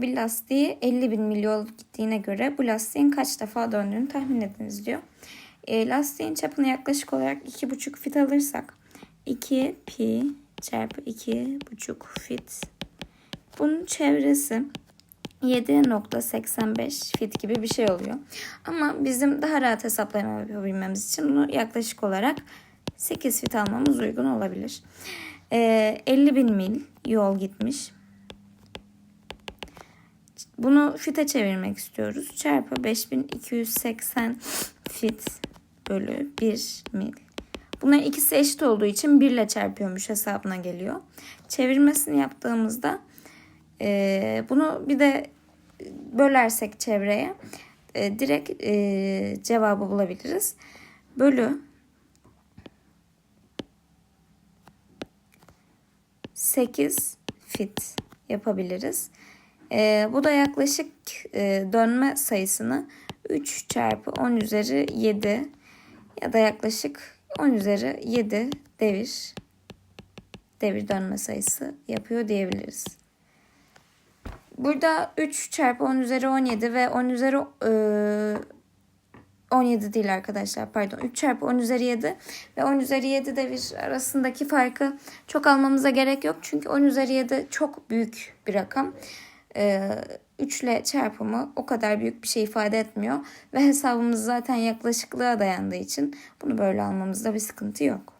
Bir lastiği 50 bin mil yol gittiğine göre bu lastiğin kaç defa döndüğünü tahmin ediniz diyor. E, lastiğin çapını yaklaşık olarak 2,5 fit alırsak 2 pi çarpı 2,5 fit. Bunun çevresi 7.85 fit gibi bir şey oluyor. Ama bizim daha rahat hesaplama yapabilmemiz için bunu yaklaşık olarak 8 fit almamız uygun olabilir. Ee, 50 bin mil yol gitmiş. Bunu fite çevirmek istiyoruz. Çarpı 5280 fit bölü 1 mil. Bunların ikisi eşit olduğu için 1 ile çarpıyormuş hesabına geliyor. Çevirmesini yaptığımızda e, bunu bir de bölersek çevreye e, direkt e, cevabı bulabiliriz. Bölü 8 fit yapabiliriz. E, bu da yaklaşık e, dönme sayısını 3 çarpı 10 üzeri 7 ya da yaklaşık 10 üzeri 7 devir devir dönme sayısı yapıyor diyebiliriz. Burada 3 çarpı 10 üzeri 17 ve 10 üzeri e, 17 değil arkadaşlar pardon 3 çarpı 10 üzeri 7 ve 10 üzeri 7 devir arasındaki farkı çok almamıza gerek yok. Çünkü 10 üzeri 7 çok büyük bir rakam. Ee, 3 ile çarpımı o kadar büyük bir şey ifade etmiyor. Ve hesabımız zaten yaklaşıklığa dayandığı için bunu böyle almamızda bir sıkıntı yok.